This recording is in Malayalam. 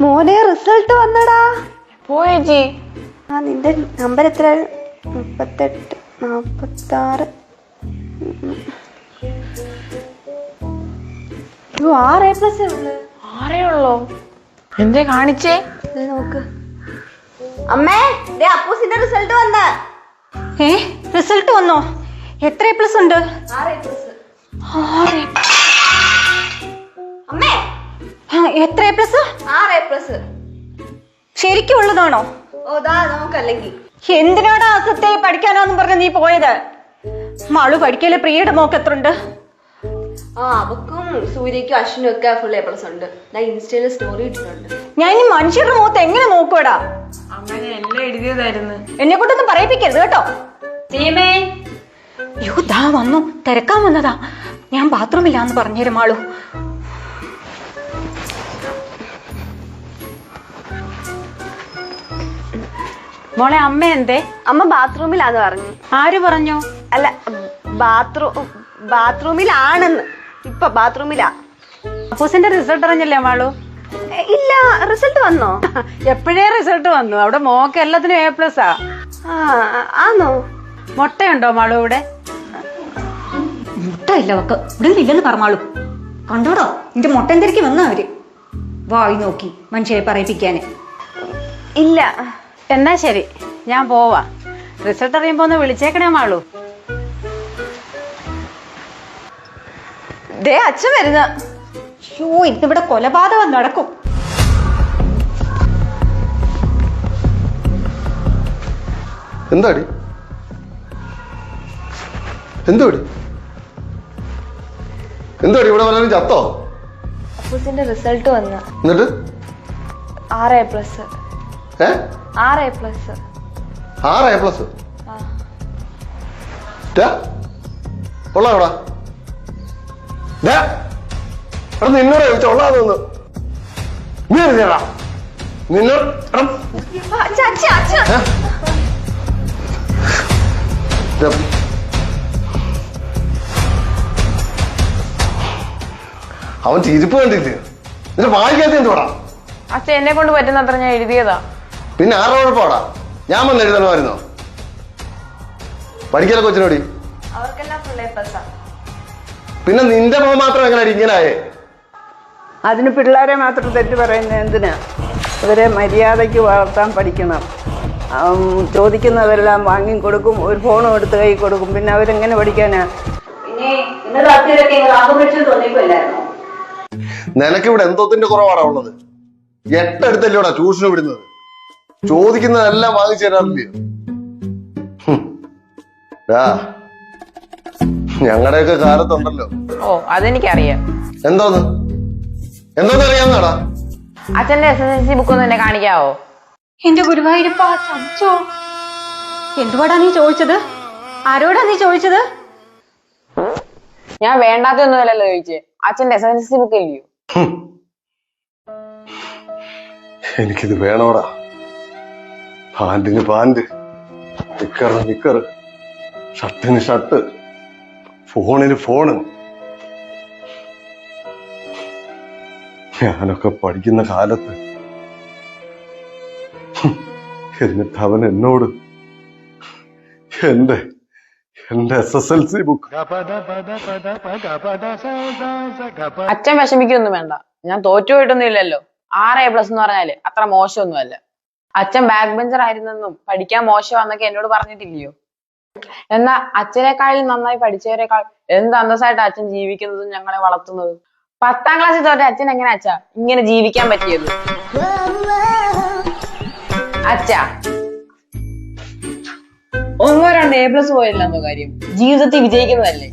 മോനെ റിസൾട്ട് വന്നടാ. പോയേച്ചി ആ നിന്റെ നമ്പർ എത്ര മുപ്പത്തെട്ട് നാപ്പത്താറ്. അയ്യോ ആറ് എ പ്ലസ് ആരേ ഉള്ളോ? എന്തേ കാണിച്ചേ? നോക്ക്. അമ്മേ ദേ അപ്പൂസിന്റെ റിസൾട്ട് വന്ന. ഏ റിസൾട്ട് വന്നോ? എത്ര എ പ്ലസ് ഉണ്ട്? ആറ് എ പ്ലസ്. എത്ര എ പ്ലസ് ആറ് എ പ്ലസ് ശരിക്കും ഉള്ളതാണോ? ഓ ദാ നോക്കല്ലെങ്കിൽ എന്തിനാടാ അസത്തെ പഠിക്കാനാന്നും പറഞ്ഞ നീ പോയത്? മളു പഠിക്കൽ പ്രിയയുടെ മോക്ക് എത്ര ഉണ്ട് ആ അവക്കും സൂര്യക്കും അശ്വിനും ഒക്കെ ഫുൾ എ പ്ലസ് ഉണ്ട്. ഞാൻ ഇൻസ്റ്റയിൽ സ്റ്റോറി ഇട്ടിട്ടുണ്ട്. ഞാൻ ഇനി മനുഷ്യരുടെ മുഖത്ത് എങ്ങനെ നോക്കുവാടാ? അങ്ങനെ എല്ലാം എഴുതിയതായിരുന്നു. എന്നെ കൊണ്ടൊന്നും പറയിപ്പിക്കരുത് കേട്ടോ. യോ ദാ വന്നു. തിരക്കാൻ വന്നതാ. ഞാൻ ബാത്റൂമില്ലാന്ന് പറഞ്ഞുതരും മാളു അമ്മ എന്തേ? അമ്മ ബാത്റൂമിലാന്ന് പറഞ്ഞു. ആര് പറഞ്ഞു? അല്ല ബാത്റൂം ബാത്റൂമിലാണെന്ന്. ഇപ്പൊ ബാത്റൂമിലാ. അപ്പൂസിന്റെ റിസൾട്ട് അറിഞ്ഞല്ലേ മാളു? ഇല്ല റിസൾട്ട് വന്നോ? എപ്പോഴേ റിസൾട്ട് വന്നു? അവിടെ മോക്ക് എല്ലാത്തിനും എ പ്ലസ് ആ. ആ ആന്നോ? മുട്ടയുണ്ടോ മാളു ഇവിടെ മുട്ടയില്ല ഒക്കെ ഇവിടെ ഇല്ലെന്ന് പറഞ്ഞാളു കണ്ടോടോ? നിന്റെ മുട്ട എന്തിരിക്കും വന്നു അവർ? വായി നോക്കി മനുഷ്യരെ പറയിപ്പിക്കാന്. ഇല്ല. എന്നാ ശരി ഞാൻ പോവാ. റിസൾട്ട് അറിയുമ്പോ ഒന്ന് വിളിച്ചേക്കണേ മാളു. ദേ അച്ഛൻ വരുന്ന. ഷോ ഇന്നിവിടെ കൊലപാതകം നടക്കും. എന്താടി? എന്തോടി എന്തോടി ഇവിടെ വല്ലതും ചത്തോ? അപ്പൂസിന്റെ റിസൾട്ട് വന്ന. എന്നിട്ട്? ആറ് എ പ്ലസ് ആറ് എ പ്ലസ് ആറ് എ പ്ലസ് എടാ നിന്നോട് ചോദിച്ച കൊള്ളാന്ന് നീ നിന്നോട്? അവൻ ചിരിപ്പ് കണ്ടില്ലേ? നിന്റെ വായിക്കാത്ത എന്തുവാടാ? അച്ഛൻ എന്നെ കൊണ്ട് പറ്റുന്നത്ര ഞാൻ എഴുതിയതാ. പിന്നെ ആറ് കുഴപ്പമാടാ? ഞാൻ വന്ന് എഴുതണമായിരുന്നോ? പഠിക്കല്ലോ കൊച്ചിനോടി? പിന്നെ നിന്റെ മോൻ മാത്രം എങ്ങനെ ഇങ്ങനായേ അതിന് പിള്ളേരെ മാത്രം തെറ്റ് പറയുന്നത് എന്തിനാ? ഇവരെ മര്യാദയ്ക്ക് വളർത്താൻ പഠിക്കണം. ചോദിക്കുന്നവരെല്ലാം ചോദിക്കുന്നതെല്ലാം വാങ്ങി കൊടുക്കും ഒരു ഫോണും എടുത്ത് കൈ കൊടുക്കും. പിന്നെ അവരെങ്ങനെ പഠിക്കാനാ? നിനക്കിവിടെ എന്തോത്തിന്റെ കുറവാടാ ഉള്ളത്. എട്ടടുത്തല്ലോടാ ട്യൂഷന് വിടുന്നത്. ചോദിക്കുന്നതെല്ലാം വാങ്ങിച്ചു. ഡാ, ഞങ്ങളുടെയൊക്കെ കാലത്തുണ്ടല്ലോ. ഓ അതെനിക്കറിയാം. എന്തോന്ന്? എന്തോന്ന് അറിയാന്നാടാ അച്ഛന്റെ S S L C book ഒന്ന് എന്നെ കാണിക്കാവോ? എന്റെ ഗുരുവായൂരപ്പ എന്തുവാടാ നീ ചോദിച്ചത്? ആരോടാ നീ ചോദിച്ചത്? ഞാൻ വേണ്ടാത്തൊന്നുമല്ലല്ലോ ചോദിച്ചേ. അച്ഛന്റെ S S L C book ഇല്ലയോ? എനിക്കിത് വേണോടാ. പാന്റിന് പാന്റ്. നിക്കറിന് നിക്കറ് ഷർട്ടിന് ഷർട്ട്. ഫോണിന് ഫോണ്. ഞാനൊക്കെ പഠിക്കുന്ന കാലത്ത് എന്നിട്ട് അവൻ എന്നോട് എന്റെ എന്റെ S S L C book അച്ഛൻ വിഷമിക്കൊന്നും വേണ്ട. ഞാൻ തോറ്റുപോയിട്ടൊന്നും ഇല്ലല്ലോ. ആറ് എ പ്ലസ് എന്ന് പറഞ്ഞാൽ അത്ര മോശമൊന്നുമല്ല. അച്ഛൻ ബാക്ക് ബെഞ്ചർ ആയിരുന്നെന്നും പഠിക്കാൻ മോശമാണെന്നൊക്കെ എന്നോട് പറഞ്ഞിട്ടില്ലയോ? എന്നാ അച്ഛനേക്കാളും നന്നായി പഠിച്ചവരെക്കാൾ എന്ത് അന്തസ്സായിട്ട് അച്ഛൻ ജീവിക്കുന്നതും ഞങ്ങളെ വളർത്തുന്നതും? പത്താം ക്ലാസ്സിൽ തോറ്റ അച്ഛൻ എങ്ങനെ അച്ഛാ? ഇങ്ങനെ ജീവിക്കാൻ പറ്റിയത്? അച്ഛാ. ഒന്നോ രണ്ട് എ പ്ലസ് പോയില്ലെന്നോ കാര്യം. ജീവിതത്തിൽ വിജയിക്കുന്നതല്ലേ?